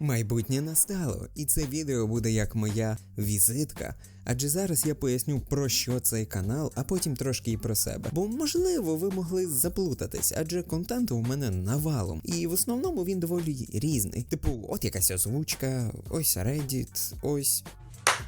Майбутнє настало, і це відео буде як моя візитка. Адже зараз я поясню про що цей канал, а потім трошки і про себе. Бо можливо ви могли заплутатись, адже контенту у мене навалом, і в основному він доволі різний. Типу, от якась озвучка, ось Reddit, ось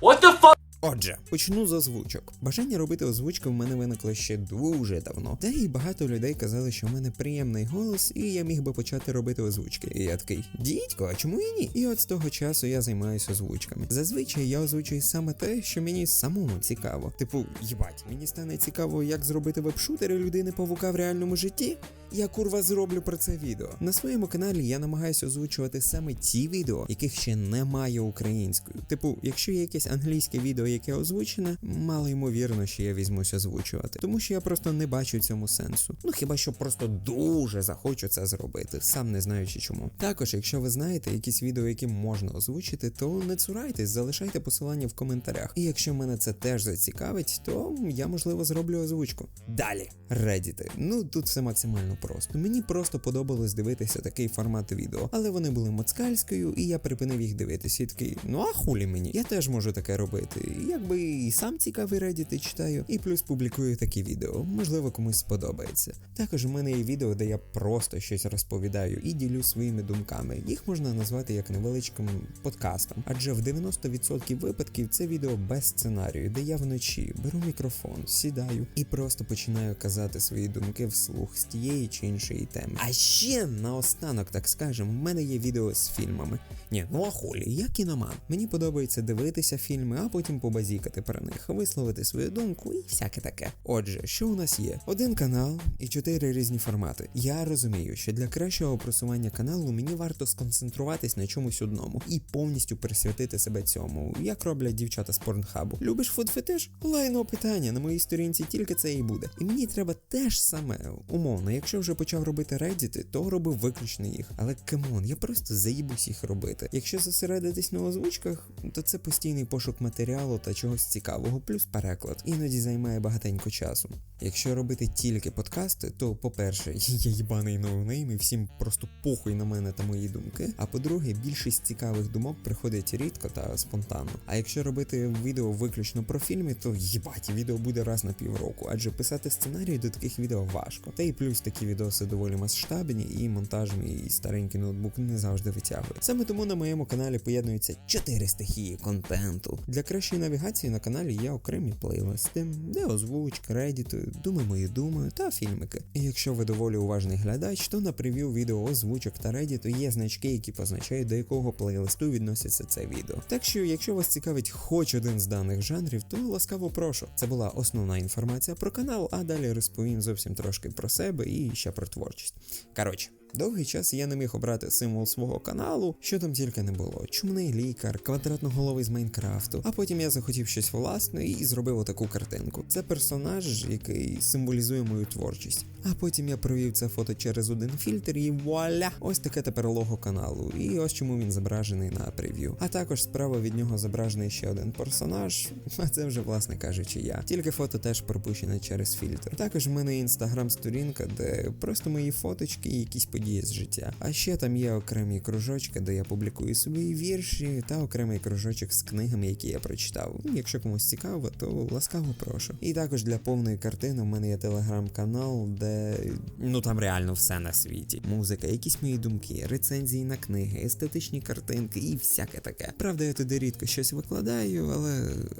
What the fuck? Отже, почну з озвучок. Бажання робити озвучки в мене виникло ще дуже давно. Та і багато людей казали, що в мене приємний голос, і я міг би почати робити озвучки. І я такий, дідько, а чому і ні? І от з того часу я займаюся озвучками. Зазвичай я озвучую саме те, що мені самому цікаво. Типу, їбать, мені стане цікаво, як зробити веб-шутери людини павука в реальному житті. Я курва зроблю про це відео. На своєму каналі я намагаюся озвучувати саме ті відео, яких ще немає українською. Типу, якщо є якесь англійське відео, яке озвучене, мало ймовірно, що я візьмусь озвучувати. Тому що я просто не бачу цьому сенсу. Ну хіба що просто дуже захочу це зробити, сам не знаючи чому. Також, якщо ви знаєте якісь відео, які можна озвучити, то не цурайтесь, залишайте посилання в коментарях. І якщо мене це теж зацікавить, то я можливо зроблю озвучку. Далі, Reddit. Ну тут все максимально просто. Мені просто подобалось дивитися такий формат відео, але вони були моцкальською, і я припинив їх дивитися. І такий, ну а хулі мені, я теж можу таке робити. Якби і сам цікавий Reddit читаю, і плюс публікую такі відео. Можливо, комусь сподобається. Також у мене є відео, де я просто щось розповідаю і ділю своїми думками. Їх можна назвати як невеличким подкастом, адже в 90% випадків це відео без сценарію, де я вночі беру мікрофон, сідаю і просто починаю казати свої думки вслух з тієї чи іншої теми. А ще наостанок, так скажемо, в мене є відео з фільмами. Ні, ну а хулі, я кіноман. Мені подобається дивитися фільми, а потім побазікати про них, висловити свою думку і всяке таке. Отже, що у нас є? Один канал і чотири різні формати. Я розумію, що для кращого просування каналу мені варто сконцентруватись на чомусь одному і повністю присвятити себе цьому, як роблять дівчата з порнхабу. Любиш фудфетиш? Лайно питання на моїй сторінці тільки це і буде. І мені треба теж саме умовно. Якщо вже почав робити реддіти, то робив виключно їх. Але камон, я просто заїбусь їх робити. Якщо зосередитись на озвучках, то це постійний пошук матеріалу та чогось цікавого, плюс переклад. Іноді займає багатенько часу. Якщо робити тільки подкасти, то по-перше, я їбаний ноунейм і всім просто похуй на мене та мої думки. А по-друге, більшість цікавих думок приходить рідко та спонтанно. А якщо робити відео виключно про фільми, то їбать, відео буде раз на півроку, адже писати сценарій до таких відео важко. Та й плюс такі відоси доволі масштабні, і монтаж мій старенький ноутбук не завжди витягує. Саме тому на моєму каналі поєднуються чотири стихії контенту. Для кращої навігації на каналі є окремі плейлисти, де озвучка, редіти, думи мої думи та фільмики. І якщо ви доволі уважний глядач, то на прев'ю відео озвучок та редіту є значки, які позначають до якого плейлисту відноситься це відео. Так що, якщо вас цікавить хоч один з даних жанрів, то ласкаво прошу. Це була основна інформація про канал, а далі розповім зовсім трошки про себе і ще про творчість. Коротше. Довгий час я не міг обрати символ свого каналу, що там тільки не було. Чумний лікар, квадратноголовий з Майнкрафту. А потім я захотів щось власне і зробив отаку картинку. Це персонаж, який символізує мою творчість. А потім я провів це фото через один фільтр і вуаля! Ось таке тепер лого каналу. І ось чому він зображений на прев'ю. А також справа від нього зображений ще один персонаж, а це вже, власне кажучи, я. Тільки фото теж пропущене через фільтр. Також в мене інстаграм-сторінка, де просто мої фоточки і якісь події з життя. А ще там є окремі кружочки, де я публікую свої вірші, та окремий кружочок з книгами, які я прочитав. Ну, Якщо комусь цікаво, то ласкаво прошу. І також для повної картини в мене є телеграм-канал, де ну там реально все на світі. Музика, якісь мої думки, рецензії на книги, естетичні картинки і всяке таке. Правда, я туди рідко щось викладаю, але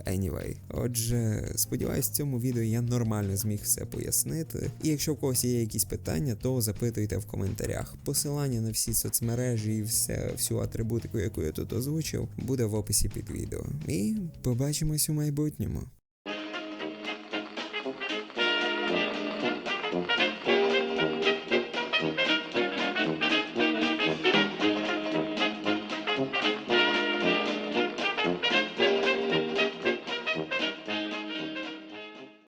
anyway. Отже, сподіваюсь, в цьому відео я нормально зміг все пояснити. І якщо в когось є якісь питання, то запитуйте в коментарях. Посилання на всі соцмережі і все, всю атрибутику, яку я тут озвучив, буде в описі під відео. І побачимось у майбутньому.